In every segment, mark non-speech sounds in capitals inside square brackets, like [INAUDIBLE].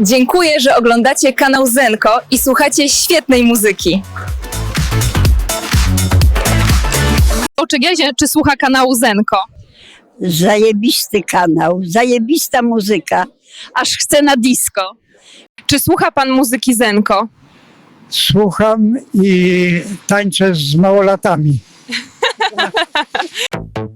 Dziękuję, że oglądacie kanał Zenko i słuchacie świetnej muzyki. Czy Gezie, czy słucha kanału Zenko? Zajebisty kanał, zajebista muzyka. Aż chce na disco. Czy słucha pan muzyki Zenko? Słucham i tańczę z małolatami. [LAUGHS]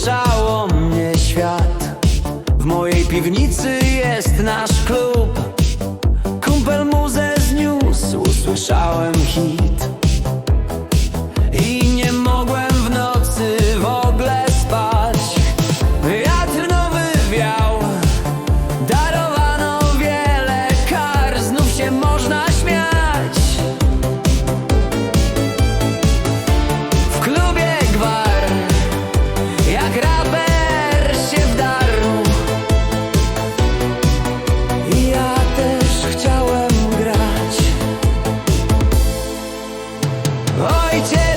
Okrążało mnie świat. W mojej piwnicy jest nasz klub. 再见。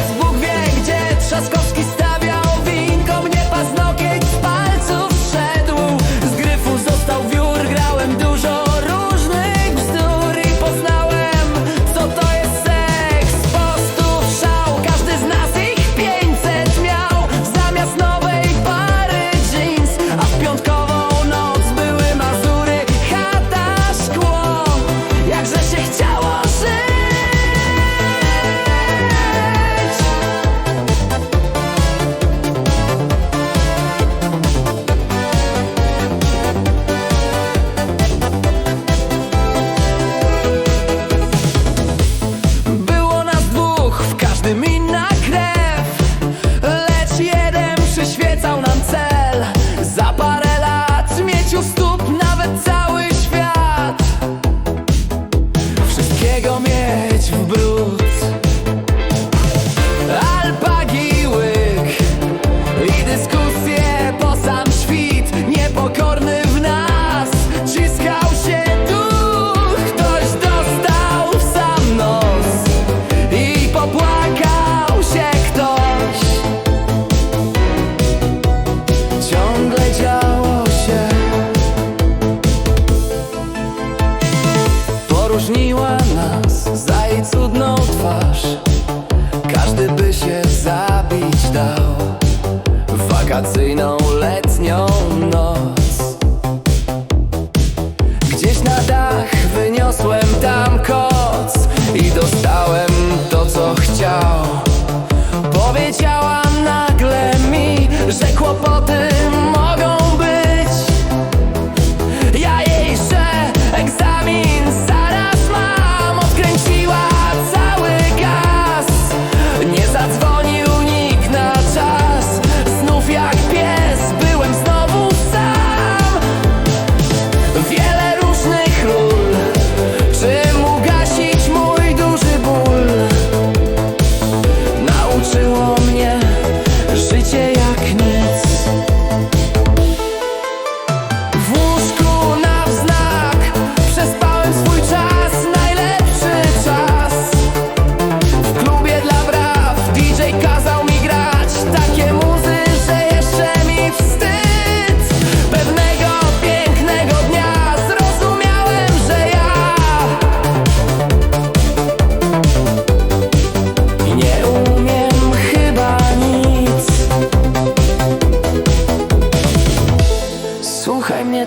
wakacyjną.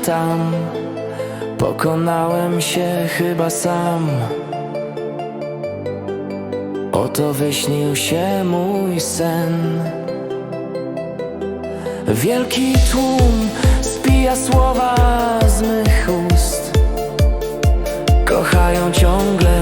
tam. Pokonałem się chyba sam. Oto wyśnił się mój sen. Wielki tłum spija słowa z mych ust. Kochają ciągle